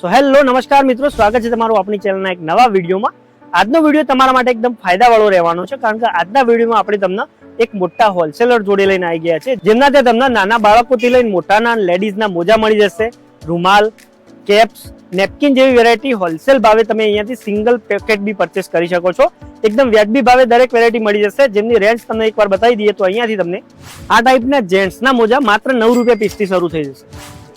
So hello નમસ્કાર મિત્રો. સ્વાગત છે તમારું આપણી ચેનલના એક નવા વિડીયોમાં. આજનો વીડિયો તમારા માટે એકદમ ફાયદાવાળો રહેવાનો છે, કારણ કે આજના વિડીયોમાં આપણે તમને એક મોટા હોલસેલર જોડે લઈને આવી ગયા છે, જેમના ત્યાં તમને નાના બાળકોથી લઈને મોટાના લેડીઝના મોજા મળી જશે. રૂમાલ કેપ્સ નેપકિન જેવી વેરાયટી હોલસેલ ભાવે તમે અહીંયાથી સિંગલ પેકેટ બી પરચેસ કરી શકો છો. એકદમ વ્યાજબી ભાવે દરેક વેરાયટી મળી જશે. જેમની રેન્જ તમને એકવાર બતાવી દઈએ તો અહીંયાથી તમને આ ટાઈપના જેન્ટ્સના મોજા માત્ર નવ રૂપિયા પીસથી શરૂ થઈ જશે.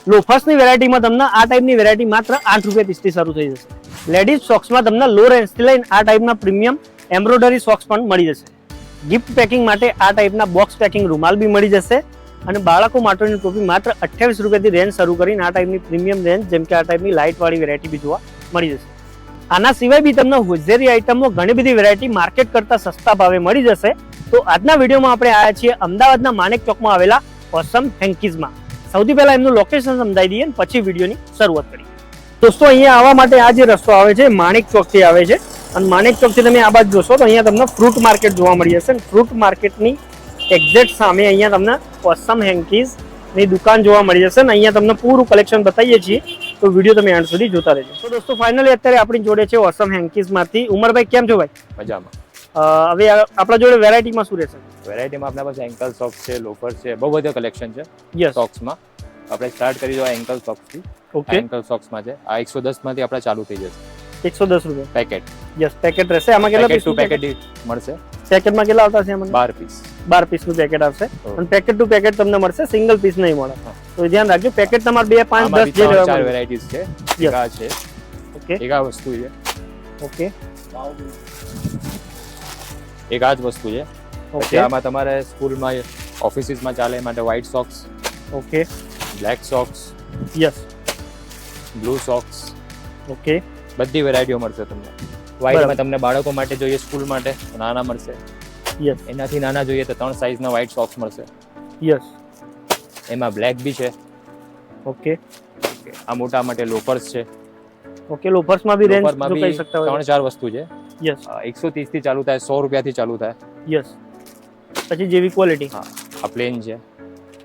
લોફર્સની વેરાયટીમાં તમને આ ટાઈપની વેરાયટી માત્ર આઠ રૂપિયા પીસથી શરૂ થઈ જશે. લેડીઝ સોક્સમાં તમને લો રેન્જથી લઈને આ ટાઈપના પ્રીમિયમ એમ્બ્રોઇડરી સોક્સ પણ મળી જશે. ગિફ્ટ પેકિંગ માટે આ ટાઈપના બોક્સ પેકિંગ રૂમાલ બી મળી જશે અને બાળકો માટેની ટોપી માત્ર અઠ્યાવીસ રૂપિયાથી રેન્જ શરૂ કરીને આ ટાઈપની પ્રીમિયમ રેન્જ જેમ કે આ ટાઈપની લાઇટવાળી વેરાયટી બી જોવા મળી જશે. આના સિવાય બી તમને હોઝેરી આઇટમો ઘણી બધી વેરાયટી માર્કેટ કરતાં સસ્તા ભાવે મળી જશે. તો આજના વિડીયોમાં આપણે આવ્યા છીએ અમદાવાદના માનેક ચોકમાં આવેલા ઓસમ હેન્કીઝમાં. સૌથી પહેલા એમનું લોકેશન સમજાવી દઈએ પછી વિડીયોની શરૂઆત કરીએ. દોસ્તો, અહીંયા આવવા માટે આ જે રસ્તો આવે છે, માણેક ચોકથી આવે છે. અને માણેક ચોકથી તમે આ બાજુ જોશો તો અહીંયા તમને ફ્રૂટ માર્કેટ જોવા મળી જશે. ફ્રૂટ માર્કેટની એક્ઝેક્ટ સામે અહીંયા તમને ઓસમ હેન્કીઝની દુકાન જોવા મળી જશે. ને અહીંયા તમને પૂરું કલેક્શન બતાવીએ છીએ. તો વીડિયો તમે એન્ડ સુધી જોતા રહેજો. તો દોસ્તો ફાઇનલી અત્યારે આપણી જોડે છે ઓસમ હેન્કીઝમાંથી. ઉમરભાઈ, કેમ છો ભાઈ? મજામાં. હવે આપણા જોડે વેરાયટીમાં શું રહેશે? વેરાયટીમાં આપણા પાસે એન્કલ સોક્સ છે લોફર છે બહુ બધા કલેક્શન છે યસ સોક્સમાં આપણે સ્ટાર્ટ કરી દો એન્કલ સોક્સથી ઓકે એન્કલ સોક્સમાં છે. આ એકસો દસમાંથી આપણે ચાલુ થઈ જશે. એકસો દસ રૂપિયા. પેકેટ યસ પેકેટ રહેશે. આમાં કેટલા પીસ પેકેટ મળશે. પેકેટમાં કેટલા આવતા છે આમાં? બાર પીસ બાર પીસનું પેકેટ આવશે. અને પેકેટ ટુ પેકેટ તમને મળશે. સિંગલ પીસ નહીં મળે. તો ધ્યાન રાખજો પેકેટ તમારે બે પાંચ દસ જે ચાર વેરાયટીઝ છે. એક છે. ઓકે એક આ વસ્તુ છે. ઓકે એક આ જ વસ્તુ છે. પછી આમાં તમારે સ્કૂલમાં ઓફિસીસમાં ચાલે માટે white socks okay black socks yes blue socks okay બધી વેરાયટીઓ મળશે તમને. વ્હાઇટમાં તમને બાળકો માટે જોઈએ સ્કૂલ માટે નાના મળશે. યસ એનાથી નાના જોઈએ તો ત્રણ સાઇઝના વ્હાઇટ સોક્સ મળશે. યસ એમાં બ્લેક બી છે. ઓકે આ મોટા માટે લોફર્સ છે. ઓકે લોફર્સમાં બી રેન્જ કહી શકતા હોય ત્રણ ચાર વસ્તુ છે. યસ એકસો થી ચાલુ થાય સો રૂપિયાથી ચાલુ થાય. યસ પછી જેવી ક્વોલિટી હા આ પ્લેન છે.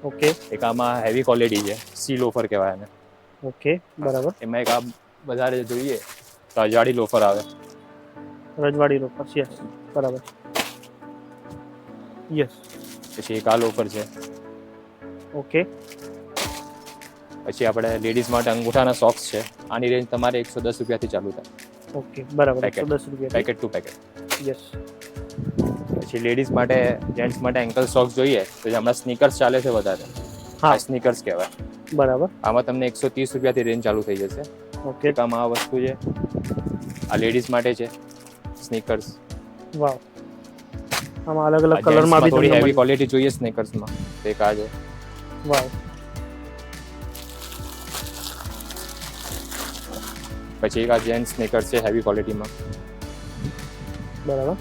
ઓકે એક આમાં હેવી ક્વોલિટી છે સી લોફર કહેવાય એને. ઓકે બરાબર. એમાં એક આ વધારે જોઈએ તો આ લોફર આવે. રજવાડી લોફર યસ બરાબર. યસ પછી એક આ લોફર છે. ઓકે પછી આપણે લેડીઝ માટે અંગૂઠાના સોક્સ છે. આની રેન્જ તમારે એકસો દસ રૂપિયાથી ચાલુ થાય. ઓકે બરાબર એકસો. દસ રૂપિયા પેકેટ ટુ પેકેટ યસ પછી લેડીઝ માટે જેન્ટ્સ માટે એન્કલ સોક્સ જોઈએ તો જે હમણાં સ્નીકર્સ ચાલે છે વધારે. હા. સ્નીકર્સ કહેવાય. બરાબર. આમાં તમને એકસો ત્રીસ રૂપિયાથી રેન્જ ચાલુ થઈ જશે. ઓકે. આમાં આ વસ્તુ છે. આ લેડીઝ માટે છે સ્નીકર્સ વાવ. આમાં અલગ અલગ કલરમાં બી થોડી હેવી ક્વોલિટી જોઈએ સ્નીકર્સમાં તો એક આ છે. વાવ. પછી એક આ જેન્ટ્સ સ્નીકર્સ છે હેવી ક્વોલિટીમાં બરાબર.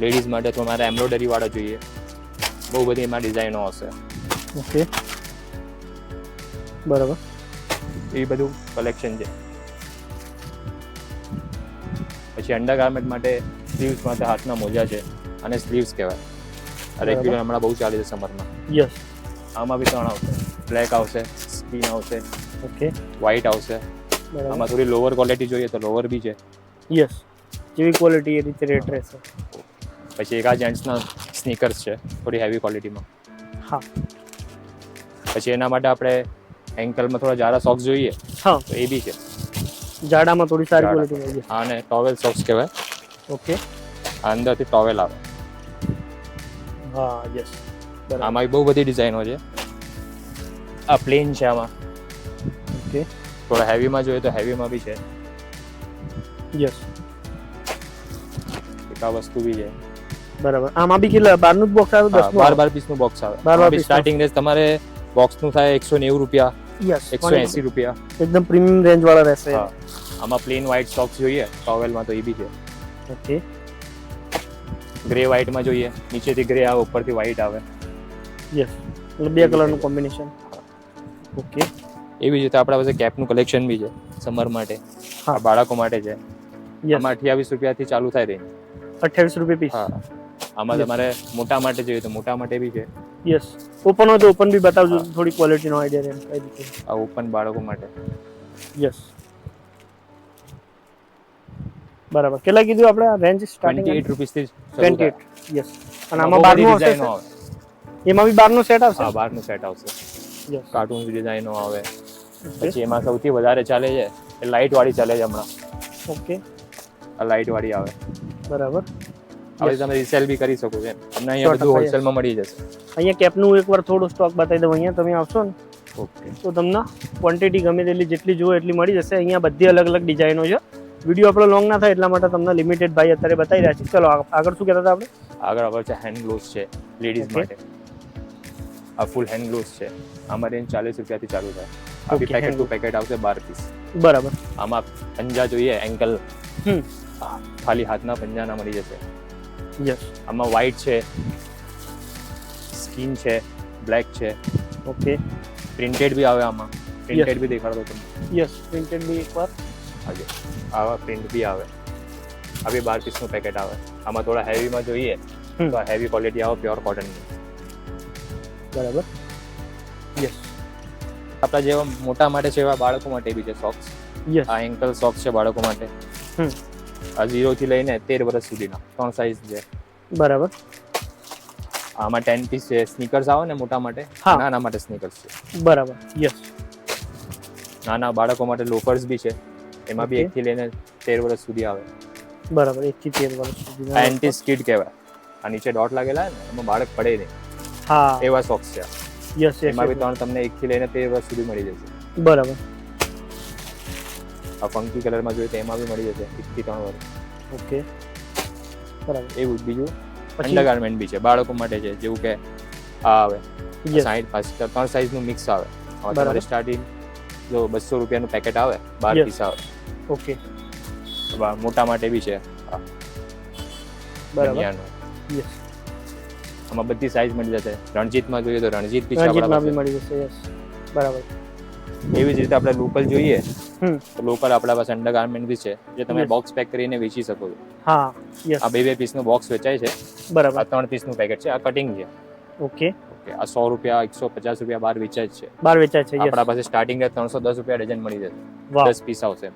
લેડીઝ માટે તમારે એમ્બ્રોઇડરી વાળા જોઈએ. બહુ બધી એમાં ડિઝાઇનો હશે. ઓકે. બરાબર. એ બધું કલેક્શન છે. પછી અંડર ગાર્મેન્ટ માટે સ્લીવ્સ માટે હાથના મોજા છે અને સ્લીવ્સ કહેવાય. આ રેગ્યુલર હમણાં બહુ ચાલે છે સમરમાં યસ આમાં બી ત્રણ આવશે. બ્લેક આવશે સ્કીન આવશે ઓકે. વ્હાઇટ આવશે. આમાં થોડી લોઅર ક્વોલિટી જોઈએ તો લોઅર બી છે. યસ જેવી ક્વોલિટી એ રીતે રેટ રહેશે. પછી એક આ જેન્ટ્સના સ્નીકર્સ છે થોડી હેવી ક્વોલિટીમાં હા. પછી એના માટે આપણે એન્કલમાં થોડા જાડા સોક્સ જોઈએ હા. તો એ બી છે. જાડામાં થોડી સારી. ક્વોલિટી મળી હા આને ટોવેલ સોક્સ કહેવાય. ઓકે અંદરથી ટોવેલ આવે. હા યસ આમાં બહુ બધી ડિઝાઇનો છે. આ પ્લેન છે આમાં. થોડા હેવીમાં જોઈએ તો હેવીમાં બી છે. યસ એક આ વસ્તુ બી છે. બરાબર. આમાં બી કેટલા? બારનું જ બોક્સ આવે? દસ બાર બાર પીસનું બોક્સ આવે. બાર બાર. સ્ટાર્ટિંગ રેન્જ તમારે બોક્સનું થાય એકસો નેવું રૂપિયા. યસ એકસો એસી રૂપિયા. એકદમ પ્રીમિયમ રેન્જ વાળા રહેશે. આમાં પ્લેન વ્હાઇટ સોક્સ જોઈએ ટોવેલમાં તો એ બી છે. ઓકે ગ્રે વ્હાઇટમાં જોઈએ. નીચેથી ગ્રે આવે ઉપરથી વ્હાઇટ આવે. યસ એટલે બે કલરનું કોમ્બિનેશન ઓકે એવી જ રીતે આપણા પાસે કેપનું કલેક્શન બી છે સમર માટે. હા. બાળકો માટે છે. આમાં અઠ્યાવીસ રૂપિયાથી ચાલુ થાય રેન્જ અઠ્યાવીસ રૂપિયા પીસ હા. આમાં. તમારે મોટા માટે જોઈએ તો મોટા માટે બી છે. યસ ઓપન હોય તો ઓપન બી બતાવજો. થોડી ક્વોલિટીનો આઈડિયા રહે કઈ રીતે આ ઓપન બાળકો માટે. યસ બરાબર. કેટલા કીધું આપણે? રેન્જ સ્ટાર્ટિંગ એટ રૂપીસથી ટ્વેન્ટી એટ યસ અને આમાં આમાં બારનું આવશે એમાં બી બારનું સેટ આવશે? હા બહારનું સેટ આવશે. યસ કાર્ટૂન ડિઝાઇનો આવે. પછી એમાં સૌથી વધારે ચાલે છે એ લાઇટ વાળી ચાલે છે હમણાં. ઓકે આ લાઇટ વાળી આવે. બરાબર. હવે તમે રિસેલ બી કરી શકો છો તમને અહીંયા બધું. હોલસેલમાં મળી જશે. અહીંયા કેપનું એકવાર થોડું સ્ટોક બતાવી દઉં. અહીંયા તમે આવશો ને ઓકે તો તમને ક્વોન્ટિટી ગમે તેટલી જેટલી જુઓ એટલી મળી જશે. અહીંયા બધી અલગ અલગ ડિઝાઇનો છે. વીડિયો આપણો લોંગ ના થાય એટલા માટે તમને લિમિટેડ ભાઈ અત્યારે બતાવી રહ્યા છે ચલો આગળ શું કહેતા હતા આપણે? આગળ આગળ છે હેન્ડ ગ્લોવ્સ છે લેડીઝ માટે. આ ફૂલ હેન્ડ ગ્લોવ્સ છે. આમાં રેન્જ ચાલીસ રૂપિયાથી ચાલુ થાય. આ બી Okay, packet hand two packet આવશે બાર પીસ બરાબર આમાં પંજા જોઈએ એન્કલ હમ ખાલી હાથના પંજાના મળી જશે યસ આમાં વ્હાઈટ છે સ્કીન છે બ્લેક છે ઓકે પ્રિન્ટેડ બી આવે આમાં પ્રિન્ટેડ બી દેખાડો તમને યસ પ્રિન્ટેડ બી એકવાર આજે આવા પ્રિન્ટ બી આવે આ બી બાર પીસનું પેકેટ આવે આમાં થોડા હેવીમાં જોઈએ હમ. તો હેવી ક્વોલિટી આવે પ્યોર કોટનની બરાબર યસ આપણા જેવા મોટા માટે છે એવા બાળકો માટે બી છે સોક્સ આ એન્કલ સોક્સ છે બાળકો માટે. આ ઝીરો થી લઈને તેર વર્ષ સુધીના. ત્રણ સાઈઝ છે. બરાબર. આમાં ટેન પીસ છે સ્નીકર્સ આવે ને મોટા માટે નાના માટે સ્નીકર્સ છે. બરાબર. યસ નાના બાળકો માટે લોફર્સ બી છે. એમાં બી Okay. એક થી લઈને તેર વર્ષ સુધી આવે. બરાબર. એક થી તેર વર્ષ સુધી એન્ટી સ્કીડ કહેવાય. આ નીચે ડોટ લાગેલા ને એમાં બાળક પડે નહીં. હા. એવા સોક્સ છે યસ યસ એમાં બી ત્રણ તમને એક થી લઈને તેર વર્ષ સુધી મળી જશે. બરાબર. આ ફંકી કલરમાં જોઈએ તો એમાં બી મળી જશે એક થી ત્રણ વર્ષ. ઓકે બરાબર. એવું જ બીજું? અંડરગાર્મેન્ટ બી છે બાળકો માટે છે જેવું કે આ આવે. સાઈઠ પાંચ ત્રણ સાઈઝનું મિક્સ આવે. તમારે સ્ટાર્ટિંગ જો બસો રૂપિયાનું પેકેટ આવે બાર. પીસ આવે. ઓકે મોટા માટે બી છે બરાબર. યસ આમાં બધી સાઇઝ મળી જશે. રણજીતમાં જોઈએ તો રણજીત રણજીતમાં બી મળી જશે યસ બરાબર. એવી જ રીતે આપણે લોકલ જોઈએ તો લોકલ આપણા પાસે અંડરગાર્મેન્ટ બી છે જે તમે બોક્સ પેક કરીને વેચી શકો છો. હા યસ આ બે બે પીસનું બોક્સ વેચાય છે. બરાબર. આ ત્રણ પીસનું પેકેટ છે આ કટિંગ છે. ઓકે ઓકે આ સો રૂપિયા એકસો પચાસ રૂપિયા બાર વેચાય છે. બાર વેચાય છે આપણા પાસે સ્ટાર્ટિંગ ત્રણસો દસ રૂપિયા ડઝન મળી જશે. દસ પીસ આવશે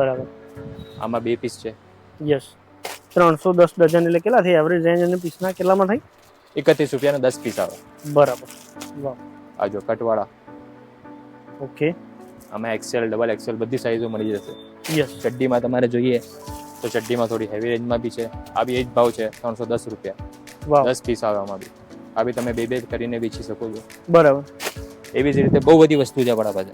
બરાબર. આમાં બે પીસ છે. યસ ત્રણસો દસ ડઝન એટલે કેટલા થઈ એવરેજ રેન્જ અને પીસના કેટલામાં થઈ? એકત્રીસ રૂપિયાના દસ પીસ આવે. બરાબર. વાહ. આ જો કટવાળા. ઓકે. આમાં એક્સેલ ડબલ એક્સેલ બધી સાઈઝો મળી જશે. યસ. ચડ્ડીમાં તમારે જોઈએ તો ચડ્ડીમાં થોડી હેવી રેન્જમાં બી છે. આ બી એ જ ભાવ છે ત્રણસો દસ રૂપિયા. વાહ. દસ પીસ આવે આમાં બી. આ બી તમે બે બે કરીને વેચી શકો છો. બરાબર. એવી જ રીતે બહુ બધી વસ્તુ છે આપણા પાસે.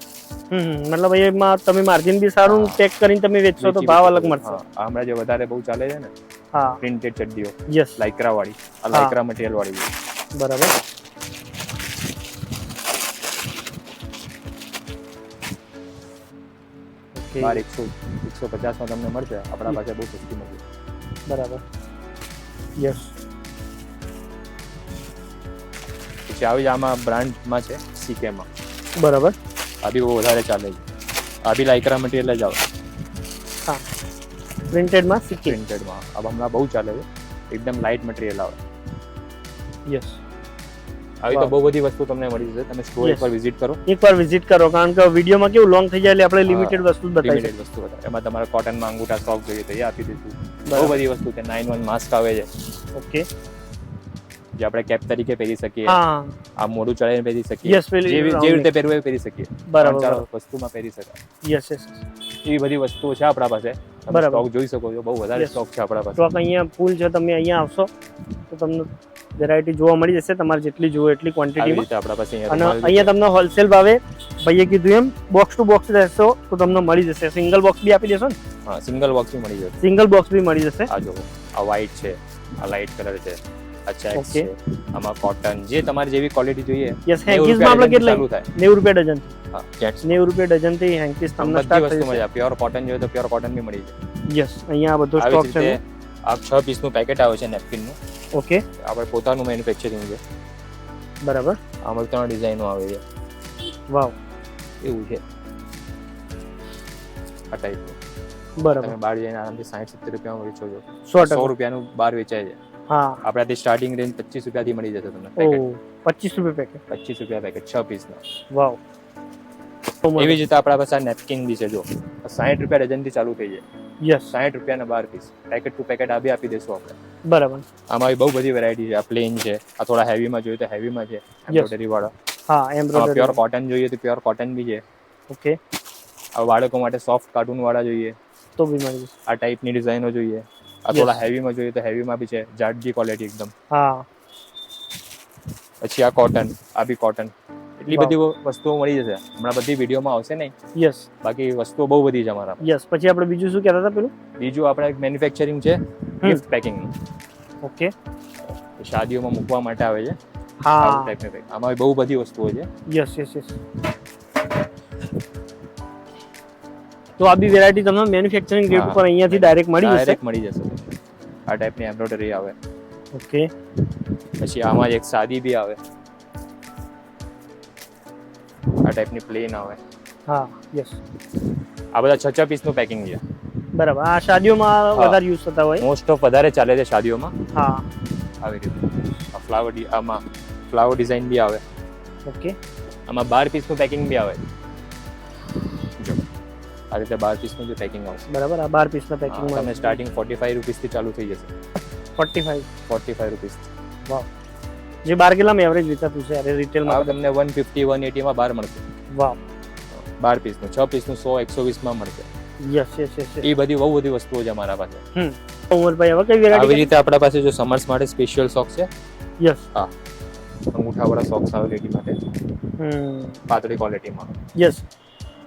મતલબ એમાં તમે માર્જિન બી સારું. ચેક કરીને તમે વેચશો તો ભાવ અલગ મળશે. હમણાં જે વધારે બહુ ચાલે છે ને હા. પ્રિન્ટેડ ચડ્ડીઓ. યસ લાઇક્રા વાળી આ. લાઇક્રા મટીરિયલ વાળી બરાબર. બાર એકસો એકસો પચાસમાં તમને મળશે. આપણા પાસે બહુ સસ્તી મળશે બરાબર. યસ પછી આવી જ આમાં બ્રાન્ડમાં છે સીકેમાં બરાબર. આ બી બહુ વધારે ચાલે છે આ બી લાઇક્રા મટીરિયલ જ આવે હા પ્રિન્ટેડમાં સિક્કી પ્રિન્ટેડમાં આ હમણાં બહુ ચાલે છે એકદમ લાઇટ મટીરિયલ આવે યસ આવી તો બહુ બધી વસ્તુ તમને મળી જશે તમે સ્ટોર. પર વિઝિટ કરો એકવાર વિઝિટ કરો કારણ કે વિડીયોમાં કેવું લોંગ થઈ જાય એટલે આપણે લિમિટેડ વસ્તુ બતાવી લિમિટેડ વસ્તુ બતાવી એમાં તમારે કોટનમાં અંગૂઠા સ્ટોક જોઈએ તો એ આપી દઈશું બહુ બધી વસ્તુ છે નાઇન વન માસ્ક આવે છે ઓકે જે આપણે કેપ તરીકે પહેરી શકીએ. આ મોઢું ચડાવીને પહેરી શકીએ. જેવી જેવી રીતે પહેરવું એ પહેરી શકીએ. બરાબર વસ્તુમાં પહેરી શકાય. યસ યસ એવી બધી વસ્તુઓ છે આપણા પાસે. બરાબર. સ્ટોક જોઈ શકો છો. બહુ વધારે. સ્ટોક છે આપણા પાસે. સ્ટોક અહીંયા ફૂલ છે તમે અહીંયા આવશો તો તમને વેરાયટી જોવા મળી જશે. તમારે જેટલી જોવો એટલી ક્વોન્ટિટીમાં આપણા પાસે અને અહીંયા તમને હોલસેલ ભાવે. ભાઈએ કીધું એમ બોક્સ ટુ બોક્સ રહેશો તો તમને મળી જશે. સિંગલ બોક્સ બી આપી દેશો ને? હા સિંગલ બોક્સ બી મળી જશે. સિંગલ બોક્સ બી મળી જશે. આ જો આ વ્હાઈટ છે. આ લાઇટ કલર છે. આ ચેક્સ છે. આમાં કોટન જે તમારે જેવી ક્વોલિટી જોઈએ યસ 90 હેન્કીસમાં આપણે કેટલા? ડઝનથી ચાલુ થાય. નેવું રૂપિયા ડઝન. હા જેટ્સ 90 રૂપિયા ડઝનથી હેન્કીસ તમને સ્ટાર્ટ થઈ જાય પ્યોર કોટન જોઈએ તો પ્યોર કોટન બી મળી જાય. યસ અહીંયા બધો સ્ટોક છે આ 6 પીસનું પેકેટ આવે છે નેપકિનનું ઓકે આપણે પોતાનું મેન્યુફેક્ચરિંગ છે. બરાબર. આમાં ત્રણ ડિઝાઇનો આવે છે. વાવ એવું છે. આ ટાઈપનું બરાબર. બહાર જઈને આરામથી સાઠ સિત્તેર રૂપિયામાં વેચો છો. સો સો રૂપિયાનું બહાર વેચાય છે. હા આપણાથી સ્ટાર્ટિંગ રેન્જ પચીસ રૂપિયાથી મળી જશે તમને ઓ પેકેટ પચીસ રૂપિયા પેકેટ પચીસ રૂપિયા પેકેટ છ પીસના વાવ બહુ મસ્ત. એવી જ રીતે આપણા પાસે નેપકિન બી છે જો સાઠ રૂપિયા ડઝનથી ચાલુ થઈ જાય યસ સાઠ રૂપિયાના બાર પીસ પેકેટ ટુ પેકેટ આ બી આપી દેશું આપણે બરાબર આમાં બી બહુ બધી વેરાયટી છે આ પ્લેન છે આ થોડા હેવીમાં જોઈએ તો હેવીમાં છે એમ્બ્રોઇડરી વાળા હા આમાં એમ્બ્રોઇડરી પ્યોર કોટન જોઈએ તો પ્યોર કોટન બી છે ઓકે આ બાળકો માટે સોફ્ટ કાર્ટૂન વાળા જોઈએ તો બી મળી જશે આ ટાઈપની ડિઝાઇનો જોઈએ આ. થોડા હેવીમાં જોઈએ તો હેવીમાં બી છે જાડજી ક્વોલિટી એકદમ. હા. પછી આ કોટન આ બી કોટન એટલી બધી વસ્તુઓ મળી જશે. હમણાં બધી વિડીયોમાં આવશે નહીં. યસ બાકી વસ્તુઓ બહુ બધી છે અમારા યસ પછી આપણે બીજું શું કહેતા હતા પેલું? બીજું આપણે મેન્યુફેક્ચરિંગ છે ગિફ્ટ પેકિંગ ઓકે. શાદીઓમાં મૂકવા માટે આવે છે. હા. આમાં બહુ બધી વસ્તુઓ છે. યસ યસ યસ તો આ બી વેરાયટી તમને મેન્યુફેક્ચરિંગ રેટ ઉપર અહીંયાથી ડાયરેક્ટ મળી જશે? ડાયરેક્ટ મળી જશે. આ ટાઈપની એમ્બ્રોઇડરી આવે. ઓકે પછી આમાં જ એક સાદી બી આવે. આ ટાઈપની પ્લેન આવે. હા યસ આ બધા છ છ પીસનું પેકિંગ છે. બરાબર. આ શાદીઓમાં વધારે યુઝ થતા હોય? મોસ્ટ ઓફ વધારે ચાલે છે શાદીઓમાં. હા. આવી રીતે. આ ફ્લાવર આમાં ફ્લાવર ડિઝાઇન બી આવે. ઓકે આમાં બાર પીસનું પેકિંગ બી આવે. આ રીતે બાર પીસનું જે પેકિંગ આવશે બરાબર આ બાર પીસના પેકિંગ પેકિંગમાં તમને સ્ટાર્ટિંગ ફોર્ટી ફાઈવ રૂપીસથી ચાલુ થઈ જશે. Forty five forty five rupees જે બાર કિલામાં એવરેજ વેચાતું છે? અરે રિટેલમાં તમને વન ફિફ્ટી વન એટીમાં બાર મળશે. વાહ બાર પીસનું છ પીસનું સો એકસો વીસમાં મળશે. યસ યસ યસ એ બધી બહુ બધી વસ્તુઓ છે અમારા પાસે. હમ. ઉમરભાઈ હવે કઈ આવી રીતે આપણા પાસે જો સમર્સ માટે સ્પેશિયલ સોક્સ છે? યસ હા. અંગૂઠાવાળા સોક્સ આવે લેડી માટે. હમ. પાતળી ક્વોલિટીમાં યસ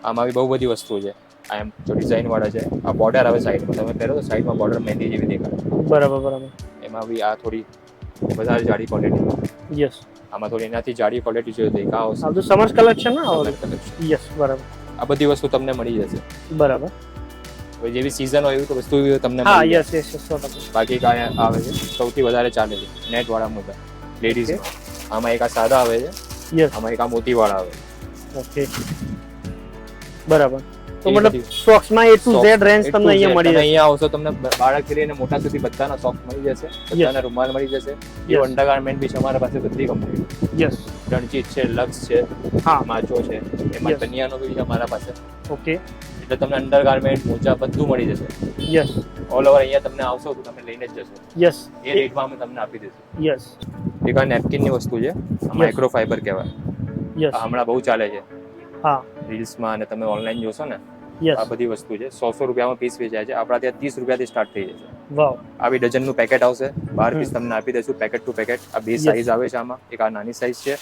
આમાં બી બહુ બધી વસ્તુઓ છે. આ એમ જો ડિઝાઇન વાળા છે. આ બોર્ડર આવે સાઈડમાં તમે પહેરો તો સાઈડમાં બોર્ડર મહેંદી જેવી દેખાય. બરાબર બરાબર. એમાં બી આ થોડી વધારે જાડી ક્વોલિટી યસ આમાં થોડી એનાથી જાડી ક્વોલિટી જો એક આ તો સમર્સ કલેક્શન ના આવે. યસ બરાબર. આ બધી વસ્તુ તમને મળી જશે. બરાબર. હવે જેવી સિઝન હોય તો વસ્તુ તમને હા યસ યસ સો ટકા. બાકી કાંઈ આવે છે. સૌથી વધારે ચાલે છે. નેટ વાળા મોટા. લેડીઝ આમાં એક આ સાદા આવે છે. યસ આમાં એક આ મોતી વાળા આવે છે. ઓકે બરાબર. તો મતલબ સોક્સમાં એ ટુ ઝેડ રેન્જ તમને અહીંયા મળી જશે. અહીંયા આવશો તમને બાળકથી લઈને મોટા સુધી બધાના સોક્સ મળી જશે બધાના રૂમાલ મળી જશે. એ. અંડરગાર્મેન્ટ બી છે અમારા પાસે બધી કંપની યસ રણજીત છે લક્સ છે હા. માચો છે એમાં બનિયાનો બી છે અમારા પાસે. ઓકે એટલે તમને અંડરગાર્મેન્ટ મોજા બધું મળી જશે. યસ ઓલ ઓવર અહીંયા તમને આવશો તો તમે લઈને જ જશો. યસ એ રેટમાં અમે તમને આપી દઈશું. યસ એક આ નેપકિનની વસ્તુ છે. માઇક્રો ફાઈબર કહેવાય. યસ હમણાં બહુ ચાલે છે. હા. રીલ્સમાં અને તમે ઓનલાઈન જોશો ને આ બધી વસ્તુ છે. સો સો રૂપિયામાં પીસ વેચાય છે. આપણા ત્યાં ત્રીસ રૂપિયાથી સ્ટાર્ટ થઈ જશે વાવ આવી ડઝનનું પેકેટ આવશે. બાર પીસ તમને આપી દઈશું પેકેટ ટુ પેકેટ આ બે સાઈઝ આવે છે આમાં. એક આ નાની સાઈઝ છે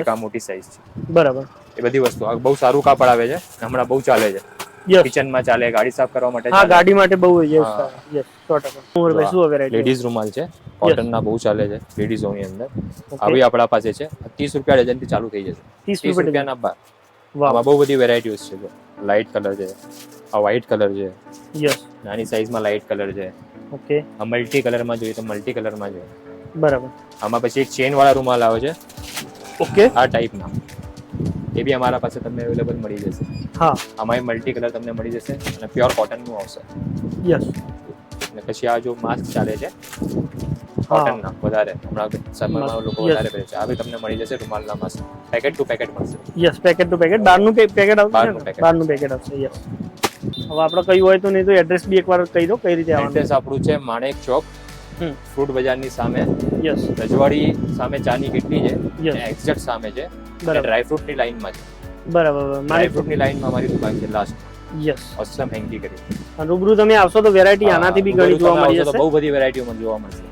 એક આ મોટી સાઈઝ છે. બરાબર. એ બધી વસ્તુ. આ બહુ સારું કાપડ આવે છે. હમણાં બહુ ચાલે છે. કિચનમાં ચાલે ગાડી સાફ કરવા માટે હા ગાડી માટે બહુ લેડીઝ રૂમાલ છે. કોટનના બહુ ચાલે છે લેડીઝોની અંદર. આવી આપણા પાસે છે. ત્રીસ રૂપિયા ડઝનથી ચાલુ થઈ જશે. ત્રીસ રૂપિયા ના બાર આમાં બહુ બધી વેરાયટીઝ છે લાઇટ કલર છે આ વ્હાઇટ કલર છે યસ નાની સાઈઝમાં લાઇટ કલર છે. ઓકે આ મલ્ટી કલરમાં જોઈએ તો મલ્ટી કલરમાં જોઈએ બરાબર. આમાં પછી એક ચેન વાળા રૂમાલ આવે છે. ઓકે આ ટાઈપના એ બી અમારા પાસે તમને અવેલેબલ મળી જશે. હા. આમાં મલ્ટી કલર તમને મળી જશે અને પ્યોર કોટનનું આવશે. યસ અને પછી આ જો માસ્ક ચાલે છે કોટનના વધારે. હમણાં સમરમાં લોકો વધારે પહેરે છે. આ બી તમને મળી જશે રૂમાલના માસ્ક પેકેટ ટુ પેકેટ મળશે. યસ પેકેટ ટુ પેકેટ બારનું પેકેટ આવશે બહારનું ને? પેકેટ આવશે યસ હવે આપણે કયું હોય તો નહીં તો એડ્રેસ બી એકવાર કહી દો કઈ રીતે આવવાનું. એડ્રેસ આપણું છે માણેક ચોક. ફ્રૂટ બજારની સામે. યસ રજવાડી સામે ચાની કેટલી છે. યસ એક્ઝેક્ટ સામે છે. ડ્રાયફ્રૂટની લાઈનમાં છે. બરાબર બરાબર. મારી ડ્રાયફ્રૂટની લાઈનમાં અમારી દુકાન છે લાસ્ટ યસ ઓસમ હેંગી કરી. રૂબરૂ તમે આવશો તો વેરાયટી આનાથી બી ઘણી જોવા મળી જશે. બહુ બધી વેરાયટીઓમાં જોવા મળશે.